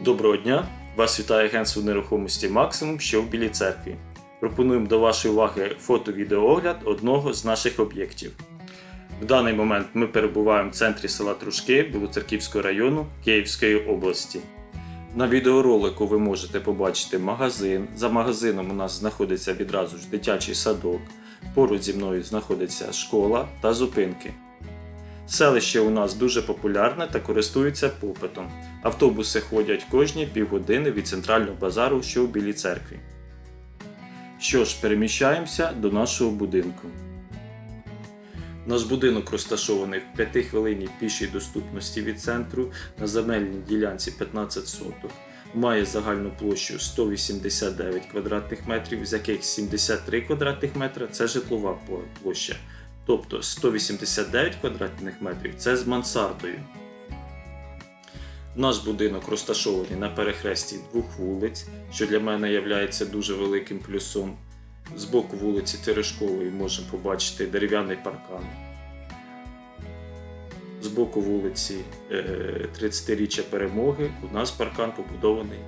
Доброго дня! Вас вітає агентство нерухомості Максимум, що в Білій церкві. Пропонуємо до вашої уваги фото-відеоогляд одного з наших об'єктів. В даний момент ми перебуваємо в центрі села Трушки Білоцерківського району Київської області. На відеоролику ви можете побачити магазин. За магазином у нас знаходиться відразу ж дитячий садок. Поруч зі мною знаходиться школа та зупинки. Селище у нас дуже популярне та користується попитом. Автобуси ходять кожні півгодини від центрального базару, що у Білій церкві. Що ж, переміщаємося до нашого будинку. Наш будинок розташований в 5 хвилині пішій доступності від центру на земельній ділянці 15 соток. Має загальну площу 189 квадратних метрів, з яких 73 квадратних метра це житлова площа. Тобто 189 квадратних метрів це з мансардою. Наш будинок розташований на перехресті двох вулиць, що для мене є дуже великим плюсом. З боку вулиці Терешкової можемо побачити дерев'яний паркан. З боку вулиці е, 30-річчя перемоги у нас паркан побудований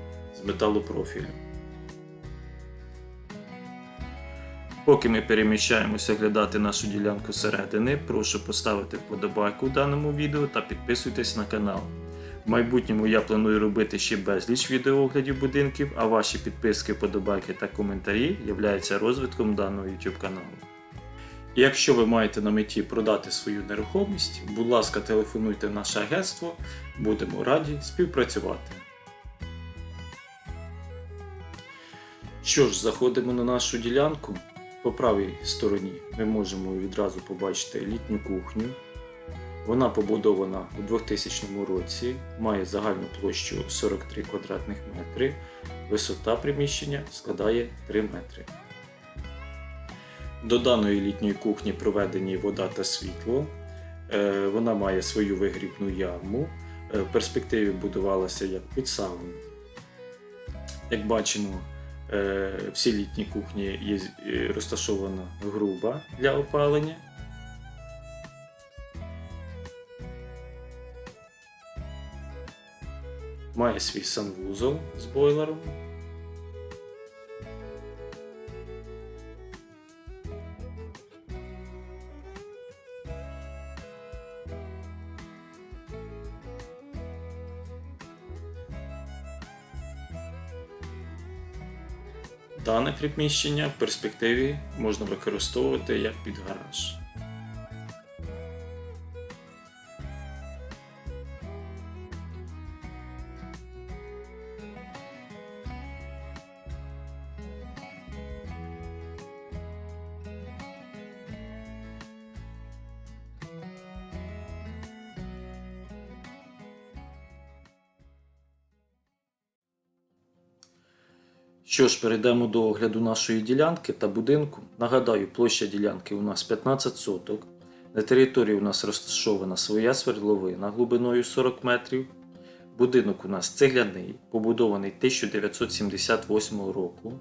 з металопрофілю. Поки ми переміщаємося глядати нашу ділянку зсередини, прошу поставити вподобайку даному відео та підписуйтесь на канал. В майбутньому я планую робити ще безліч відеооглядів будинків, а ваші підписки, вподобайки та коментарі являються розвитком даного YouTube каналу. Якщо ви маєте на меті продати свою нерухомість, будь ласка, телефонуйте в наше агентство, будемо раді співпрацювати. Що ж, заходимо на нашу ділянку. По правій стороні ми можемо відразу побачити літню кухню. Вона побудована у 2000 році, має загальну площу 43 квадратних метри, висота приміщення складає 3 метри. До даної літньої кухні проведені вода та світло. Е, Вона має свою вигрібну яму. Е, В перспективі будувалася як під сауну. Як бачимо, всі літні кухні є е, розташована груба для опалення. Має свій санвузол з бойлером. Дане приміщення в перспективі можна використовувати як під гараж. Що ж, перейдемо до огляду нашої ділянки та будинку. Нагадаю, площа ділянки у нас 15 соток. На території у нас розташована своя свердловина глибиною 40 метрів. Будинок у нас цегляний, побудований 1978 року.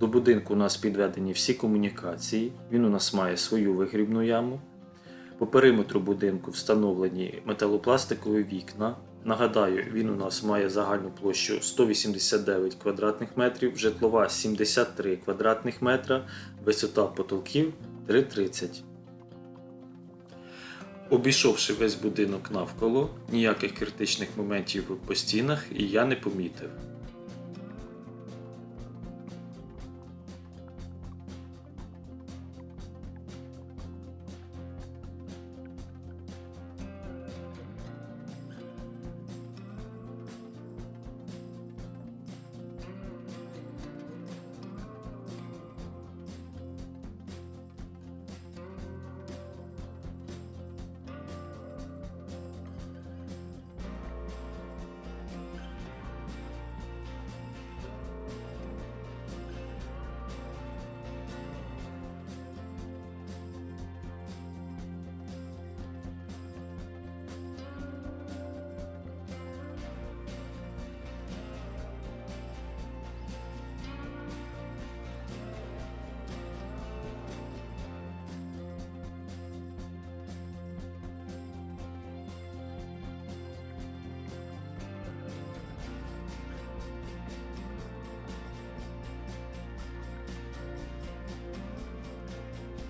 До будинку у нас підведені всі комунікації. Він у нас має свою вигрібну яму. По периметру будинку встановлені металопластикові вікна. Нагадаю, він у нас має загальну площу 189 квадратних метрів, житлова 73 квадратних метра, висота потолків 3,30. Обійшовши весь будинок навколо, ніяких критичних моментів по стінах і я не помітив.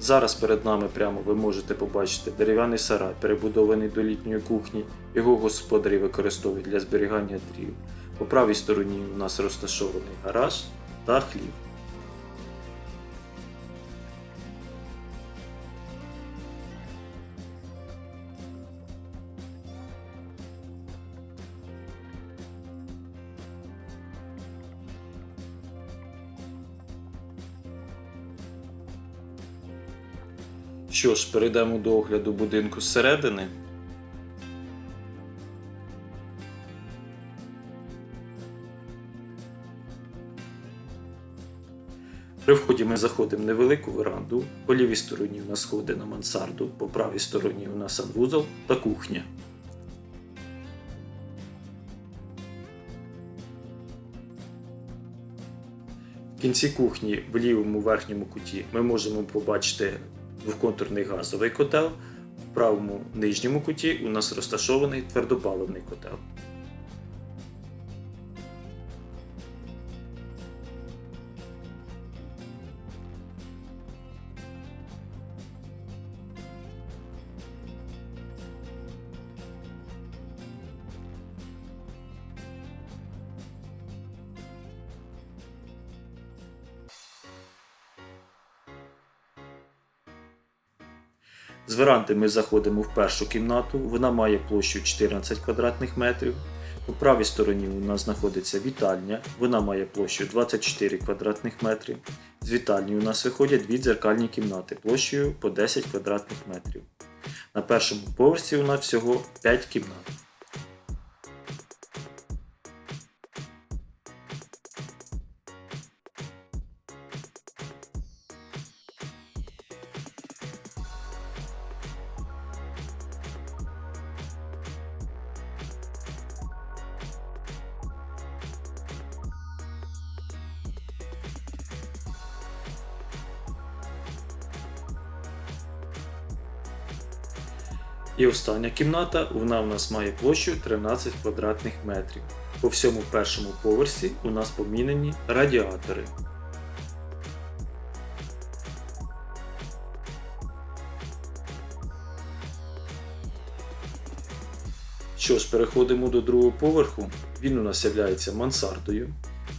Зараз перед нами прямо ви можете побачити дерев'яний сарай, перебудований до літньої кухні. Його господарі використовують для зберігання дрів. По правій стороні у нас розташований гараж та хлів. Що ж, перейдемо до огляду будинку зсередини. При вході ми заходимо в невелику веранду. По лівій стороні у нас сходи на мансарду, по правій стороні у нас санвузол та кухня. В кінці кухні в лівому верхньому куті ми можемо побачити двоконтурний газовий котел. В правому нижньому куті у нас розташований твердопаливний котел. З веранди ми заходимо в першу кімнату. Вона має площу 14 квадратних метрів. У правій стороні у нас знаходиться вітальня. Вона має площу 24 квадратних метрів. З вітальні у нас виходять дві дзеркальні кімнати площею по 10 квадратних метрів. На першому поверсі у нас всього 5 кімнат. І остання кімната, вона у нас має площу 13 квадратних метрів. По всьому першому поверсі у нас помінені радіатори. Що ж, переходимо до другого поверху. Він у нас є мансардою.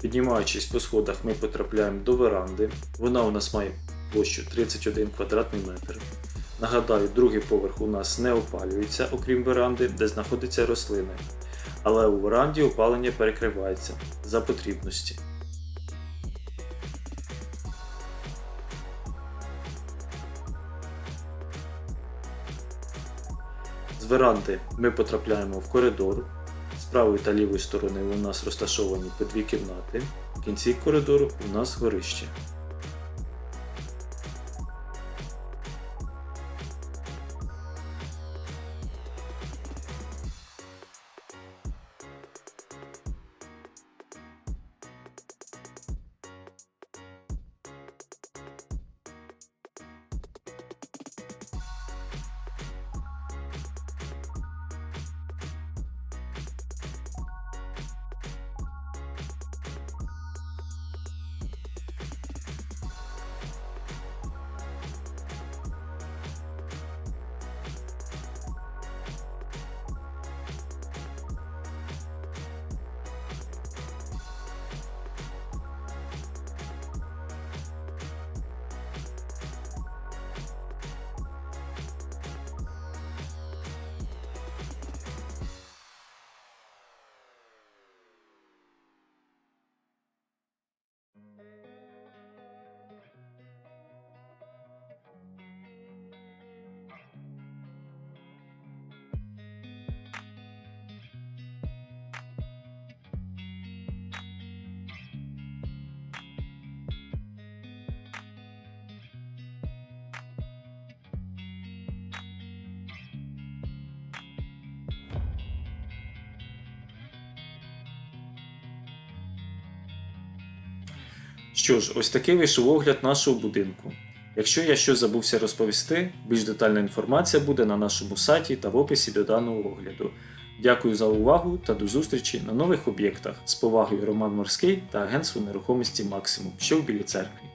Піднімаючись по сходах, ми потрапляємо до веранди. Вона у нас має площу 31 квадратний метр. Нагадаю, другий поверх у нас не опалюється, окрім веранди, де знаходяться рослини. Але у веранді опалення перекривається за потрібності. З веранди ми потрапляємо в коридор. З правої та лівої сторони у нас розташовані по дві кімнати. В кінці коридору у нас горище. Що ж, ось такий вийшов огляд нашого будинку. Якщо я щось забувся розповісти, більш детальна інформація буде на нашому сайті та в описі до даного огляду. Дякую за увагу та до зустрічі на нових об'єктах. З повагою Роман Морський та Агентство нерухомості Максимум, що в Білій церкві.